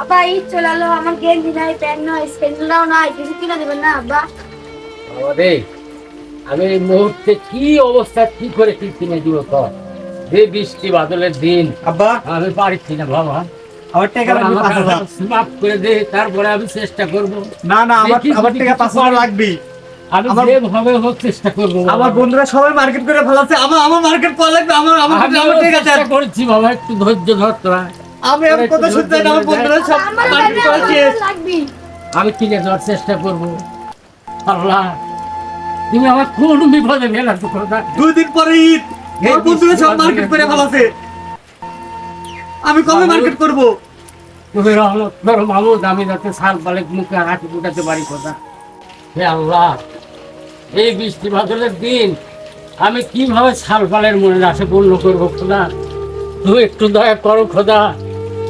আব্বা ঈদ চলে এলো আমার গেঞ্জি নাই প্যান্ট নাই স্যান্ডেলও নাই কিছু কিনে দেবেন না আব্বা? বাবারে আমি এই মুহূর্তে কি অবস্থা কি করে কি কিনে দিব যে বৃষ্টি বাদলের দিন। আব্বা? আমি পারছি না বাবা। আমার টাকা লাগবে পাঁচ হাজার। মাফ করে দে তারপরে আমি চেষ্টা করব। না না আমার দেখি আমার যদি টাকা পাঁচ হাজার লাগবে। আমি যেভাবে হোক চেষ্টা করব আমার বন্ধুরা সবাই মার্কেট করে ফেলাচ্ছে। আমার আমার মার্কেট করা লাগবে আমার আমার আমি আমার টাকা চেষ্টা করছি বাবা একটু ধৈর্য ধর তোরা। আমি আর কথা শুনতে না আমার বন্ধুরা সব আমার লাগবে আমি কিনে দেওয়ার চেষ্টা করব? আল্লাহ তুমি আমার কোন বিপদে কথা দুই দিন পরে ঈদ। এই আমার বন্ধুরা সব মার্কেট করে ফেলাছে। আমি কবে মার্কেট করব? তুমি রহমত করো মামুদ আমি যাতে সাল পালে মুখে হাঁটি ফুটাতে পারি কথা। হে আল্লাহ এই বৃষ্টি বাদলের দিন আমি কীভাবে সাল পালের মনের আশা পূর্ণ করব খোদা? তুমি একটু দয়া করো খোদা।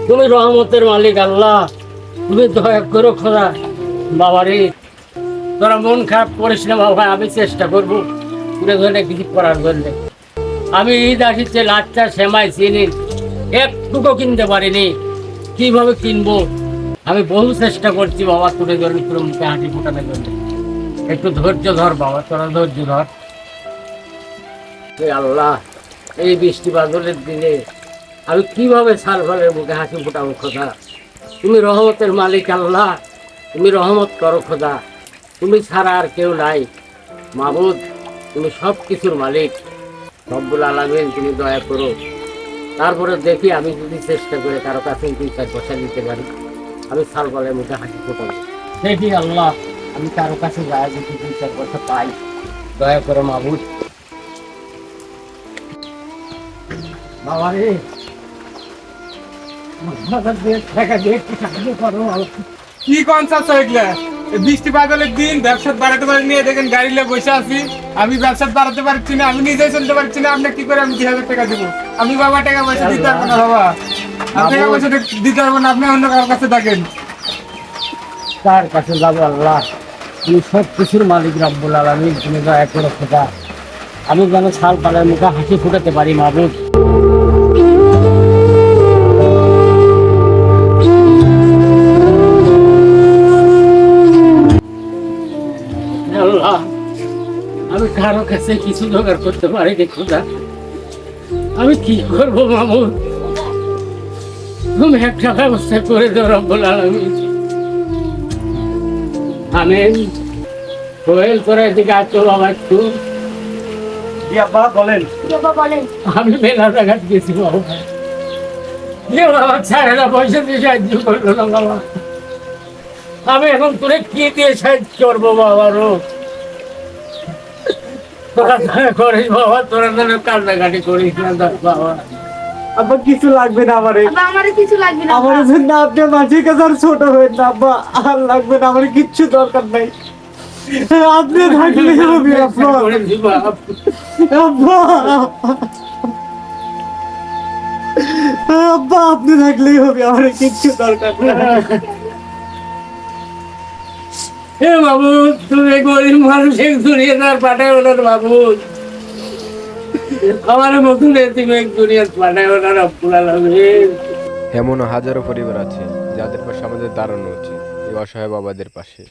তুমি রহমতের মালিক আল্লাহ। তুমি দয়া করো খোদা। বাবারে, তোরা মন খারাপ করিস না বাবা, আমি চেষ্টা করব। তুলে ধরে কিছু করার জন্য। আমি ঈদ আসিছে, লাচ্চা, সেমাই, চিনি, একটুকু কিনতে পারিনি। কীভাবে কিনবো? আমি বহু চেষ্টা করছি বাবা তুলে ধরে তোর মুখে হাঁটি ফোটানোর জন্য। একটু ধৈর্য ধর বাবা, তোরা ধৈর্য ধর। আল্লাহ, এই বৃষ্টি বাদলের দিনে আমি কীভাবে ফলের মুখে হাসি ফোটাবো খোদা? তুমি রহমতের মালিক আল্লাহ, তুমি রহমত করো খোদা। তুমি ছাড়া আর কেউ নাই। মাহবুদ তুমি সব কিছুর মালিক। রব্বুল আলমিন, তুমি দয়া করো। তারপরে দেখি আমি যদি চেষ্টা করে কারও কাছে দুই চার পয়সা দিতে পারি, আমি সাল বলের মুখে হাসি ফোটাবো। দেখি আল্লাহ, আমি কারও কাছে যায় যদি দুই চার পয়সা পাই। দয়া করো মাহবুদ বাবা রে কি কনসার্ট এগুলা বৃষ্টি বাদলের দিন ব্যবসা বাড়াতে পারি নিয়ে দেখেন গাড়ি নিয়ে বসে আছি। আমি ব্যবসা বাড়াতে পারছি না, আমি নিজেই চলতে পারছি না আপনি কি করে আমি দুই হাজার টাকা দিব? আমি বাবা টাকা পয়সা দিতে পারব না, বাবা। আমি টাকা পয়সা দিতে পারব না, আপনি অন্য কারোর কাছে থাকেন। কার কাছে যাব আল্লাহ। তুমি সব কিছুর মালিক রব্বুল আলমিন, তুমি দয়া করো খোদা। আমি যেন ছাল পালের মুখে হাসি ফুটাতে পারি, মাহবুব। কারও কাছে কিছু জোগাড় করতে পারি নি খোদা। আমি কি করব মামুদ তুমি একটা ব্যবস্থা করে দাও রব্বুল আলমিন। আমিন। কোয়েল করে এদিকে আসো বাবা একটু। বলেন। বলেন। আমি মেলা জায়গা গেছি বাবা। ছেলেরা পয়সা দিয়ে সাহায্য করল না বাবা। আমি এখন তোরে কি দিয়ে সাহায্য করব বাবা রো তোরা করিস বাবা তোরা যেন কান্নাকাটি করিস না দেখ বাবা। আব্বা কিছু লাগবে না আমারে। আব্বা কিছু লাগবে না আমার জন্য আপনি মাঝে কাছে ছোট হয়ে না আব্বা। আর লাগবে না আমার কিচ্ছু দরকার নাই। আপনি থাকলে হবে আব্বা। আব্বা। আব্বা আপনি থাকলেই হবে আমার কিচ্ছু দরকার নাই। হে বাবু, তুমি গরিব মানুষ দুনিয়া তার পাঠায় ওনার বাবু। আমার মতন তুমি এক দুনিয়ার পাঠায় ওনার আব্বুল এমন হাজারো পরিবার আছে যাদের পাশে আমাদের দাঁড়ানো উচিত, এই অসহায় বাবাদের পাশে।